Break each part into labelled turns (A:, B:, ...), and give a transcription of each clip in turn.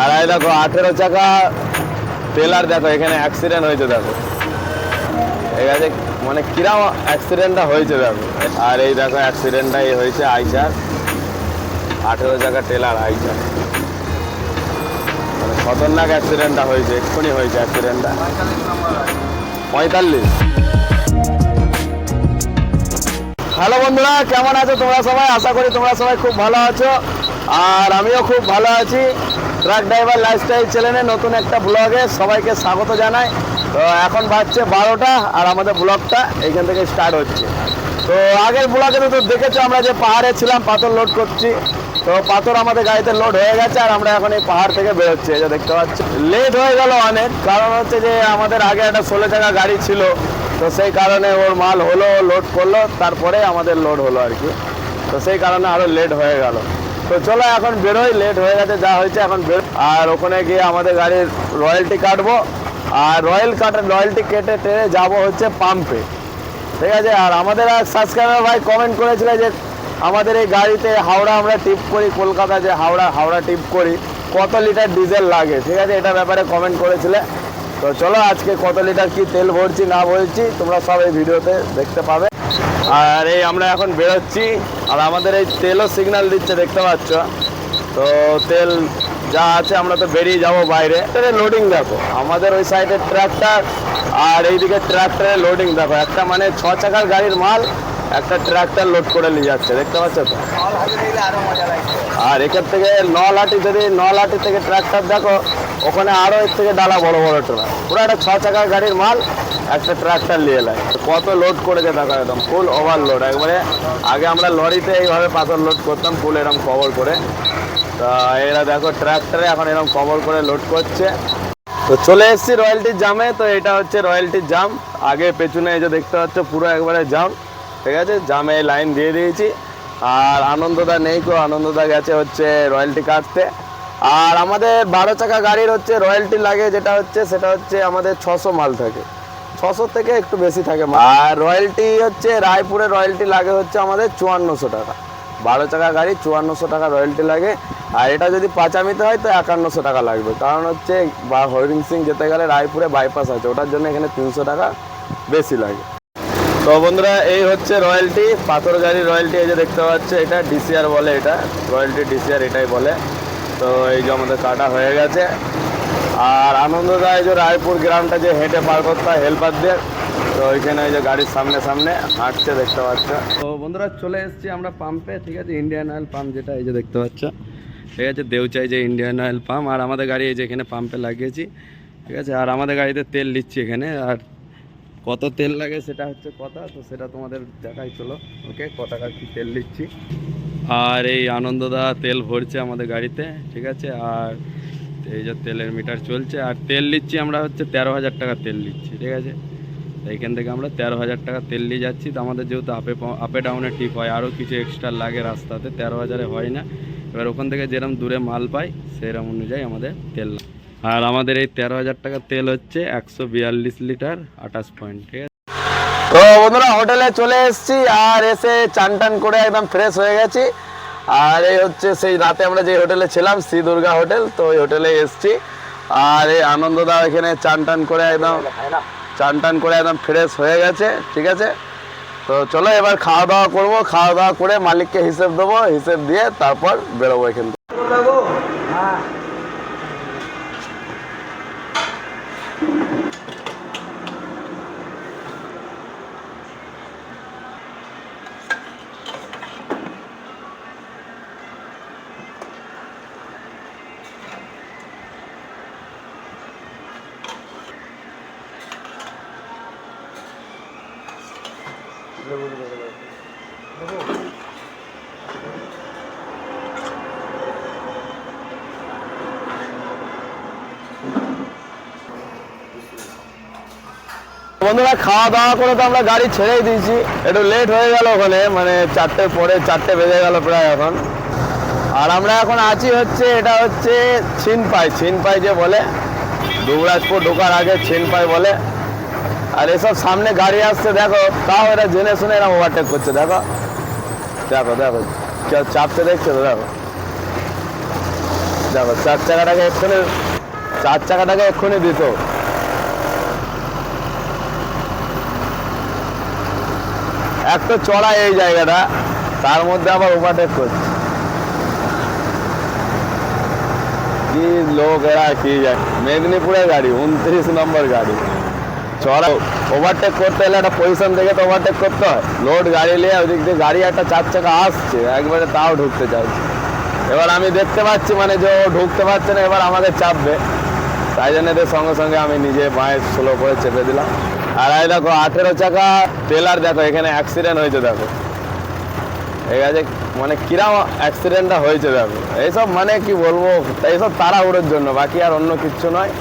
A: আর এই দেখো আঠেরো চাকা। টেলার দেখো, এখানে অ্যাক্সিডেন্ট হয়েছে, দেখো। ঠিক আছে মানে কিরাম অ্যাক্সিডেন্টটা হয়েছে, দেখো। আর এই দেখো অ্যাক্সিডেন্টটা এই হয়েছে আইসার। আঠেরো চাকা টেলার আইসার। মানে খতরনাক অ্যাক্সিডেন্টটা হয়েছে, এক্ষুনি হয়েছে অ্যাক্সিডেন্টটা পঁয়তাল্লিশ। হ্যালো বন্ধুরা, কেমন আছো তোমরা সবাই? আশা করি তোমরা সবাই খুব ভালো আছো। আর আমিও খুব ভালো আছি। ট্রাক ড্রাইভার লাইফস্টাইল চ্যানেলে নতুন একটা ব্লগে সবাইকে স্বাগত জানাই। তো এখন বাজছে বারোটা আর আমাদের ব্লগটা এইখান থেকে স্টার্ট হচ্ছে। তো আগের ব্লগে তো দেখেছ, আমরা যে পাহাড়ে ছিলাম, পাথর লোড করছি। তো পাথর আমাদের গাড়িতে লোড হয়ে গেছে আর আমরা এখন এই পাহাড় থেকে বেরোচ্ছি যে দেখতে পাচ্ছি। লেট হয়ে গেল অনেক, কারণ হচ্ছে যে আমাদের আগে একটা ষোলো চাকা গাড়ি ছিল। তো সেই কারণে ওর মাল হলো লোড করল, তারপরে আমাদের লোড হলো আর কি। তো সেই কারণে আরও লেট হয়ে গেল। তো চলো এখন বেরোই লেট হয়ে গেছে, যা হয়েছে এখন বের। আর ওখানে গিয়ে আমাদের গাড়ির রয়্যালটি কাটবো। আর রয়্যাল কাট রয়্যালটি কেটে টেনে যাব হচ্ছে পাম্পে ঠিক আছে? আর আমাদের এক সাবস্ক্রাইবার ভাই কমেন্ট করেছিল যে আমাদের এই গাড়িতে হাওড়া আমরা টিপ করি, কলকাতা যে হাওড়া হাওড়া টিপ করি, কত লিটার ডিজেল লাগে? ঠিক আছে? এটা ব্যাপারে কমেন্ট করেছিলে। তো চলো আজকে কত লিটার কি তেল ভরছি না ভরছি, তোমরা সব এই ভিডিওতে দেখতে পাবে। আর এই আমরা এখন বেরোচ্ছি। আর আমাদের এই তেলও সিগন্যাল দিচ্ছে, দেখতে পাচ্ছ? তো তেল যা আছে আমরা তো বেরিয়ে যাব বাইরে। লোডিং দেখো, আমাদের ওই সাইডে ট্র্যাক্টর আর এইদিকে ট্র্যাক্টরের লোডিং দেখো। একটা মানে ছ চাকার গাড়ির মাল, একটা ট্র্যাক্টর লোড করে নিয়ে যাচ্ছে, দেখতে পাচ্ছ তো? আর এখান থেকে নলাটি যদি, নলাটি থেকে ট্র্যাক্টর দেখো, ওখানে আরও এর থেকে ডালা বড় বড় ট্রাক পুরো একটা ছ চাকার গাড়ির মাল একটা ট্র্যাক্টর নিয়ে এলাম। কত লোড করেছে দেখো একদম ফুল ওভারলোড একবারে আগে আমরা লরিতে এইভাবে পাথর লোড করতাম ফুল এরকম কভার করে। তা এরা দেখো ট্র্যাক্টরে এখন এরকম কভার করে লোড করছে। তো চলে এসেছি রয়্যালটির জামে তো এটা হচ্ছে রয়্যালটির জাম আগে পেছনে এই যে দেখতে পাচ্ছ, পুরো একবারে জাম ঠিক আছে? জামে লাইন দিয়ে দিয়েছি। আর আনন্দদা নেই কো আনন্দদা গেছে হচ্ছে রয়্যালটি কাটতে। আর আমাদের বারো চাকা গাড়ির হচ্ছে রয়্যালটি লাগে, যেটা হচ্ছে, সেটা হচ্ছে আমাদের ছশো মাল থাকে। ছশো থেকে একটু বেশি থাকে আর রয়্যালটি হচ্ছে, রায়পুরে রয়্যালটি লাগে হচ্ছে আমাদের চুয়ান্নশো টাকা। বারো চাকা গাড়ি, চুয়ান্নশো টাকা রয়্যালটি লাগে। আর এটা যদি পাঁচামিতে হয়, তো একান্নশো টাকা লাগবে। কারণ হচ্ছে, বা হরিণ সিং যেতে গেলে রায়পুরে বাইপাস আছে। ওটার জন্য এখানে তিনশো টাকা বেশি লাগে। তো বন্ধুরা, এই হচ্ছে রয়্যালটি। পাথর গাড়ির রয়্যালটি এই যে দেখতে পাচ্ছে, এটা ডিসিআর বলে এটা। রয়্যালটি ডিসিআর এটাই বলে। তো এই যে আমাদের কাটা হয়ে গেছে। আর আনন্দদা এই যে রায়পুর গ্রামটা যে হেঁটে পার করতে হয় হেল্পার দিয়ে তো ওইখানে এই যে গাড়ির সামনে সামনে হাঁটছে, দেখতে পাচ্ছ। তো বন্ধুরা, চলে এসেছি আমরা পাম্পে ঠিক আছে? ইন্ডিয়ান অয়েল পাম্প যেটা, এই যে দেখতে পাচ্ছ। ঠিক আছে, দেউচাই যে ইন্ডিয়ান অয়েল পাম্প আর আমাদের গাড়ি এই যে এখানে পাম্পে লাগিয়েছি, ঠিক আছে? আর আমাদের গাড়িতে তেল দিচ্ছি এখানে, আর কত তেল লাগে সেটা হচ্ছে কথা, তো সেটা তোমাদের দেখাই, চলো। ওকে ক টাকার কি তেল দিচ্ছি? আর এই আনন্দদা তেল ভরছে আমাদের গাড়িতে, ঠিক আছে? আর এই যে তেলের মিটার চলছে, আর তেল নিচ্ছি আমরা হচ্ছে তেরো হাজার টাকা তেল নিচ্ছি, ঠিক আছে? এইখান থেকে আমরা তেরো হাজার টাকা তেল নিয়ে যাচ্ছি। তো আমাদের যেহেতু আপে আপে ডাউনে টিপ হয় আরও কিছু এক্সট্রা লাগে রাস্তাতে, তেরো হাজারে হয় না। এবার ওখান থেকে যেরকম দূরে মাল পাই সেরকম অনুযায়ী আমাদের তেল আর আমাদের এই তেরো হাজার টাকা তেল হচ্ছে একশো বিয়াল্লিশ লিটার আঠাশ পয়েন্ট, ঠিক আছে? তো বন্ধুরা হোটেলে চলে এসেছি, আর এসে চান টান করে একদম ফ্রেশ হয়ে গেছি। আর এই হচ্ছে সেই রাতে আমরা যে হোটেলে ছিলাম, শ্রী দুর্গা হোটেল, তো ওই হোটেলে এসছি। আর এই আনন্দদা এখানে চান টান করে একদম চান টান করে একদম ফ্রেশ হয়ে গেছে, ঠিক আছে? তো চলো এবার খাওয়া দাওয়া করব, খাওয়া দাওয়া করে মালিককে হিসেব দেবো, হিসেব দিয়ে তারপর বেরোবো এখান থেকে। বন্ধুরা, খাওয়া দাওয়া করে তো আমরা গাড়ি ছেড়েই দিয়েছি। একটু লেট হয়ে গেল ওখানে মানে চারটে পরে চারটে বেজে গেল প্রায় এখন। আর আমরা এখন আছি হচ্ছে, এটা হচ্ছে ছিনপাই। ছিনপাই যে বলে, দুবরাজপুর ঢোকার আগে ছিনপাই বলে। আর এসব সামনে গাড়ি আসছে, দেখো। তাও এরা জেনে শুনে এরা ওভারটেক করছে, দেখো। দেখো দেখো। কেউ চাপতে দেখছ তো, দেখো। দেখো, চার চাকাটাকে এক্ষুনি, চার চাকাটাকে এক্ষুনি দিত এক তো চড়া এই জায়গাটা, তার মধ্যে আবার ওভারটেক করছে। কি লোক এরা, কি যায় মেদিনীপুরের গাড়ি, উনত্রিশ নম্বর গাড়ি। চড়া ওভারটেক করতে হলে একটা পজিশন থেকে তো ওভারটেক করতে হয়। লোড গাড়ি নিয়ে ওদিক দিয়ে গাড়ি একটা চার চাকা আসছে, একবারে তাও ঢুকতে চাইছে। এবার আমি দেখতে পাচ্ছি মানে যে ও ঢুকতে পারছে না, এবার আমাদের চাপবে। তাই জন্য এদের সঙ্গে সঙ্গে আমি নিজে বাঁয়ে স্লো করে চেপে দিলাম। আর এই দেখো, আঠেরো চাকা ট্রেলার দেখো, এখানে অ্যাক্সিডেন্ট হয়েছে দেখো। ঠিক আছে মানে কিরাম অ্যাক্সিডেন্টটা হয়েছে দেখো। এইসব মানে কি বলব, এইসব তাড়াহুড়োর জন্য, বাকি আর অন্য কিচ্ছু নয়।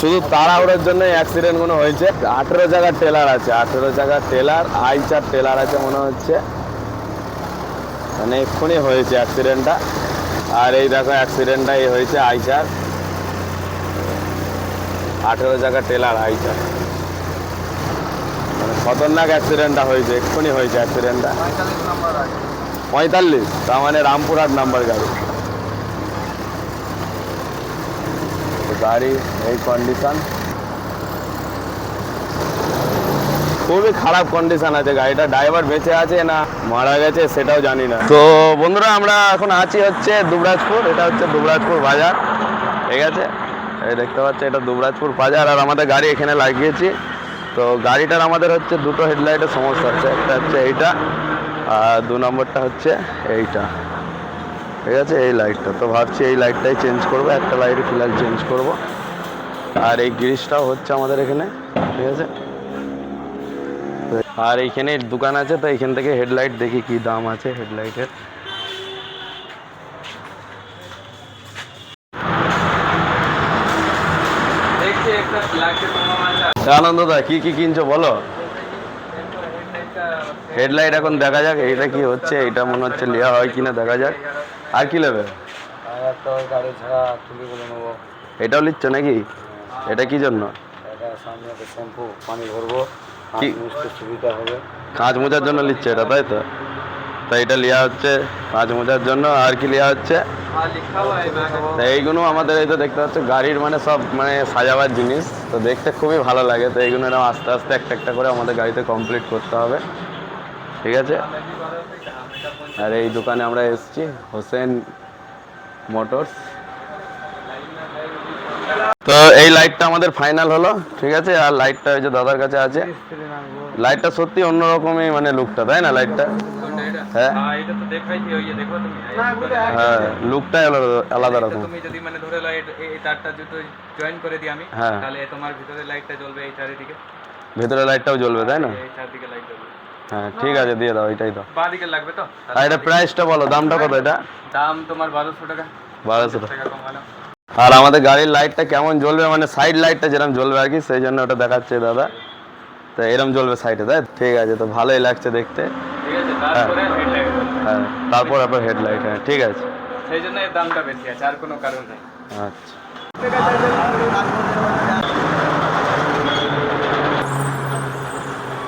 A: শুধু তাড়াহুড়োর জন্য অ্যাক্সিডেন্টগুলো হয়েছে। আঠেরো জায়গার টেলার আছে, আঠেরো জায়গার টেলার আইচার টেলার আছে মনে হচ্ছে। মানে এক্ষুনি হয়েছে অ্যাক্সিডেন্টটা আর এই দেখো অ্যাক্সিডেন্টটা এই হয়েছে আইচার আঠেরো জায়গার টেলার আই চার মানে খতরনাক অ্যাক্সিডেন্টটা হয়েছে, এক্ষুনি হয়েছে অ্যাক্সিডেন্টটা পঁয়তাল্লিশ। তার মানে রামপুরহাট নাম্বার গাড়ি। গাড়ি, এই কন্ডিশন খুবই খারাপ কন্ডিশন আছে গাড়িটা। ড্রাইভার বেঁচে আছে না মারা গেছে সেটাও জানি না। তো বন্ধুরা, আমরা এখন আছি হচ্ছে দুবরাজপুর, এটা হচ্ছে দুবরাজপুর বাজার। ঠিক আছে? এই দেখতে পাচ্ছি এটা দুবরাজপুর বাজার। আর আমাদের গাড়ি এখানে লাগিয়েছি। তো গাড়িটার আমাদের হচ্ছে দুটো হেডলাইটের সমস্যা আছে একটা হচ্ছে এইটা, আর দু নম্বরটা হচ্ছে এইটা। ঠিক আছে? এই লাইটটা তো ভাবছি এই লাইটটাই চেঞ্জ করব, একটা লাইট ফিলহাল চেঞ্জ করব। আর এই গ্রিসটাও হচ্ছে আমাদের এখানে, ঠিক আছে? আর এইখানে দোকান আছে, তো এখান থেকে হেডলাইট দেখি কি দাম আছে হেডলাইটের আনন্দদা কি কি কিনছো বলো? হেডলাইট এখন দেখা যাক এইটা কি হচ্ছে? এটা মনে হচ্ছে নেওয়া হয় কিনা, দেখা যাক। আর কি নেবে?
B: একটা ওই গাড়ি ছাড়া তুলি বলে নেব।
A: এটাও নিচ্ছ নাকি? এটা কি জন্য?
B: এটা সামনে একটা শ্যাম্পু পানি ভরবো।
A: কি?
B: সুবিধা হবে।
A: কাঁচ মোজার জন্য নিচ্ছে এটা তাই তো? তাই এটা নেওয়া হচ্ছে কাঁচ মোজার জন্য আর কি নেওয়া হচ্ছে?
B: হ্যাঁ
A: তো এইগুলো আমাদের এই তো দেখতে পাচ্ছ গাড়ির মানে সব মানে সাজাবার জিনিস। তো দেখতে খুবই ভালো লাগে তো এইগুলো এরকম আস্তে আস্তে একটা একটা করে আমাদের গাড়িতে কমপ্লিট করতে হবে। ঠিক আছে? আর এই দোকানে আমরা এসেছি হোসেন মোটরস। তো এই লাইটটা আমাদের ফাইনাল হলো ঠিক আছে? আর লাইটটা ওই যে দাদার কাছে আছে। লাইটটা সত্যি অন্যরকমই মানে লুকটা তাই না লাইটটা? হ্যাঁ।
B: এটা তো দেখাইছি ওই যে দেখো তুমি
A: হ্যাঁ লুকটাই আলাদা রকম।
B: তুমি যদি মানে ধরে লো এই- এই তারটা যদি জয়েন করে দিই আমি
A: হ্যাঁ।
B: তাহলে তোমার ভিতরে লাইটটা জ্বলবে এই চারিদিকে।
A: ভেতরে লাইটটাও জ্বলবে তাই না?
B: এই চারদিকে লাইট জ্বলবে।
A: হ্যাঁ ঠিক আছে দিয়ে দাও এটাই তো
B: বাঁ দিকে লাগবে তো?
A: আর এটা প্রাইসটা বলো দামটা কত এটা?
B: দাম তোমার বারোশো টাকা।
A: বারোশো টাকা। আর আমাদের গাড়ির লাইটটা কেমন জ্বলবে? মানে সাইড লাইটটা যেরকম জ্বলবে আর কি সেই জন্য ওটা দেখাচ্ছে দাদা। তো এরম জ্বলবে সাইডে তাই? ঠিক আছে তো ভালোই লাগছে দেখতে।
B: ঠিক আছে তারপরে হেডলাইট
A: হ্যাঁ তারপর আবার হেডলাইট হ্যাঁ ঠিক আছে।
B: সেই জন্য এর দামটা বেশি আছে আর কোনো কারণ নেই।
A: আচ্ছা।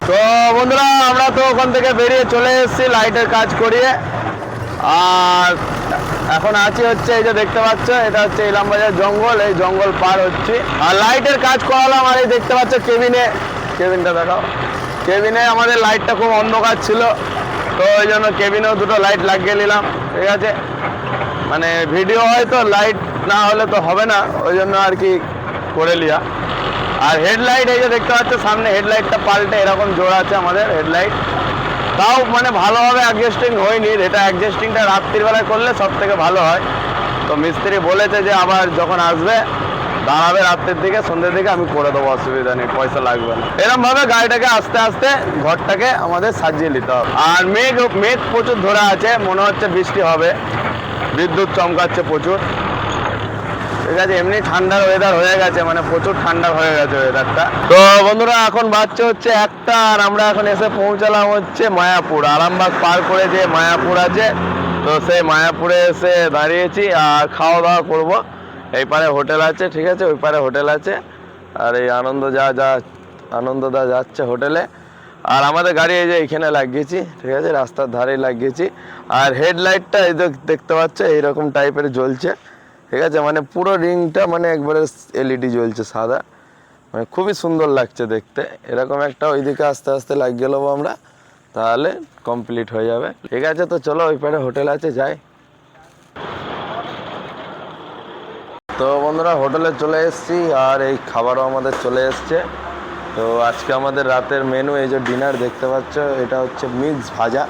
A: তো বন্ধুরা, আমরা তো ওখান থেকে বেরিয়ে চলে এসেছি, লাইটের কাজ করিয়ে। আর এখন আছি হচ্ছে এই যে দেখতে পাচ্ছ, এটা হচ্ছে ইলামবাজার জঙ্গল, এই জঙ্গল পার হচ্ছে। আর লাইটের কাজ করালাম, আর এই দেখতে পাচ্ছ কেবিনে। কেবিনটা দেখাও। কেবিনে আমাদের লাইটটা খুব অন্ধকার ছিল, তো ওই জন্য কেবিনেও দুটো লাইট লাগিয়ে নিলাম, ঠিক আছে? মানে ভিডিও হয়তো লাইট না হলে তো হবে না, ওই জন্য আর কি করে লিয়া। আর হেডলাইট এই যে দেখতে পাচ্ছ, সামনে হেডলাইটটা পাল্টে এরকম জোড়া আছে আমাদের হেডলাইট তাও মানে ভালোভাবে অ্যাডজাস্টিং হয়নি, এটা অ্যাডজাস্টিংটা রাত্রির বেলায় করলে সব থেকে ভালো হয়। তো মিস্ত্রি বলেছে যে আবার যখন আসবে, দাঁড়াবে রাত্রের দিকে, সন্ধ্যের দিকে আমি করে দেবো, অসুবিধা নেই, পয়সা লাগবে না। এরকম ভাবে গাড়িটাকে আস্তে আস্তে ঘরটাকে আমাদের সাজিয়ে নিতে হবে। আর মেঘ মেঘ প্রচুর ধরে আছে, মনে হচ্ছে বৃষ্টি হবে। বিদ্যুৎ চমকাচ্ছে প্রচুর। ঠিক আছে এমনি ঠান্ডার ওয়েদার হয়ে গেছে মানে প্রচুর ঠান্ডা হয়ে গেছে ওয়েদারটা তো বন্ধুরা, এখন বাচ্চা হচ্ছে একটা, আর আমরা এখন এসে পৌঁছালাম হচ্ছে মায়াপুর, আরামবাগ পার করে যে মায়াপুর আছে। তো সেই মায়াপুরে এসে দাঁড়িয়েছি, আর খাওয়া দাওয়া করব। এই পারে হোটেল আছে, ঠিক আছে, ওই পারে হোটেল আছে। আর এই আনন্দ যা যা আনন্দদা যাচ্ছে হোটেলে। আর আমাদের গাড়ি এই যে এখানে লাগিয়েছি, ঠিক আছে, রাস্তার ধারে লাগিয়েছি। আর হেডলাইটটা এই দেখ- দেখতে পাচ্ছ, এইরকম টাইপের জ্বলছে। ঠিক আছে? মানে পুরো রিংটা মানে একবারে এলইডি জ্বলছে সাদা। মানে খুবই সুন্দর লাগছে দেখতে। এরকম একটা ওইদিকে আস্তে আস্তে লাগিয়ে নেব আমরা, তাহলে কমপ্লিট হয়ে যাবে। ঠিক আছে, তো চলো ওই পারে হোটেল আছে, যাই। তো বন্ধুরা, হোটেলে চলে এসেছি, আর এই খাবারও আমাদের চলে এসছে। তো আজকে আমাদের রাতের মেনু এই যে ডিনার দেখতে পাচ্ছ, এটা হচ্ছে মিক্স ভাজা।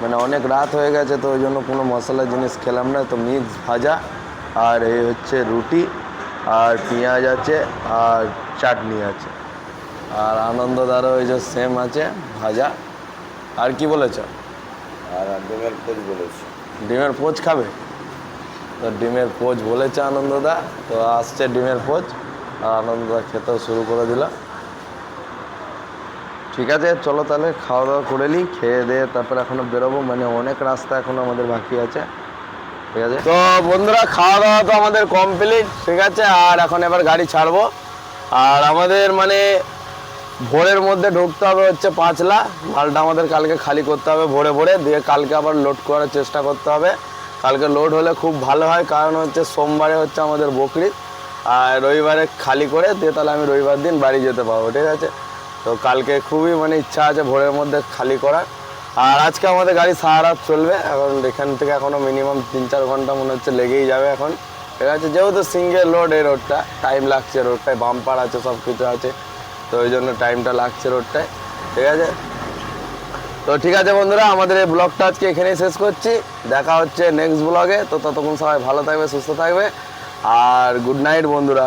A: মানে অনেক রাত হয়ে গেছে, তো ওই জন্য কোনো মশলা জিনিস খেলাম না, তো মিক্স ভাজা। আর এই হচ্ছে রুটি আর পেঁয়াজ আছে আর চাটনি আছে। আর আনন্দদারও ওই যে সেম আছে ভাজা। আর কি বলেছ?
C: আর ডিমের পোজ বলেছি।
A: ডিমের পোচ খাবে? তো ডিমের পোচ বলেছে আনন্দদা তো আসছে ডিমের পোচ আর আনন্দদা খেতেও শুরু করে দিল। ঠিক আছে চলো তাহলে খাওয়া দাওয়া করে নিই খেয়ে দিয়ে তারপর এখনও বেরোবো। মানে অনেক রাস্তা এখনও আমাদের বাকি আছে। ঠিক আছে? তো বন্ধুরা খাওয়া দাওয়া তো আমাদের কমপ্লিট ঠিক আছে? আর এখন এবার গাড়ি ছাড়বো। আর আমাদের মানে ভোরের মধ্যে ঢুকতে হবে হচ্ছে পাঁচলা। মালটা আমাদের কালকে খালি করতে হবে ভোরে ভোরে। দিয়ে কালকে আবার লোড করার চেষ্টা করতে হবে। কালকে লোড হলে খুব ভালো হয়, কারণ হচ্ছে সোমবারে হচ্ছে আমাদের বকরি। আর রবিবারে খালি করে দিয়ে তাহলে আমি রবিবার দিন বাড়ি যেতে পারব, ঠিক আছে? তো কালকে খুবই মানে ইচ্ছা আছে ভোরের মধ্যে খালি করার। আর আজকে আমাদের গাড়ি সারা চলবে। এখন এখান থেকে এখনও মিনিমাম তিন চার ঘণ্টা মনে হচ্ছে লেগেই যাবে এখন। ঠিক আছে যেহেতু সিঙ্গেল রোড এই রোডটা টাইম লাগছে রোডটায় বাম্পার আছে সব কিছু আছে, তো ওই জন্য টাইমটা লাগছে রোডটায় ঠিক আছে? তো ঠিক আছে বন্ধুরা, আমাদের এই ব্লগটা আজকে এখানেই শেষ করছি। দেখা হচ্ছে নেক্সট ব্লগে তো ততক্ষণ সবাই ভালো থাকবে, সুস্থ থাকবে। আর গুড নাইট বন্ধুরা।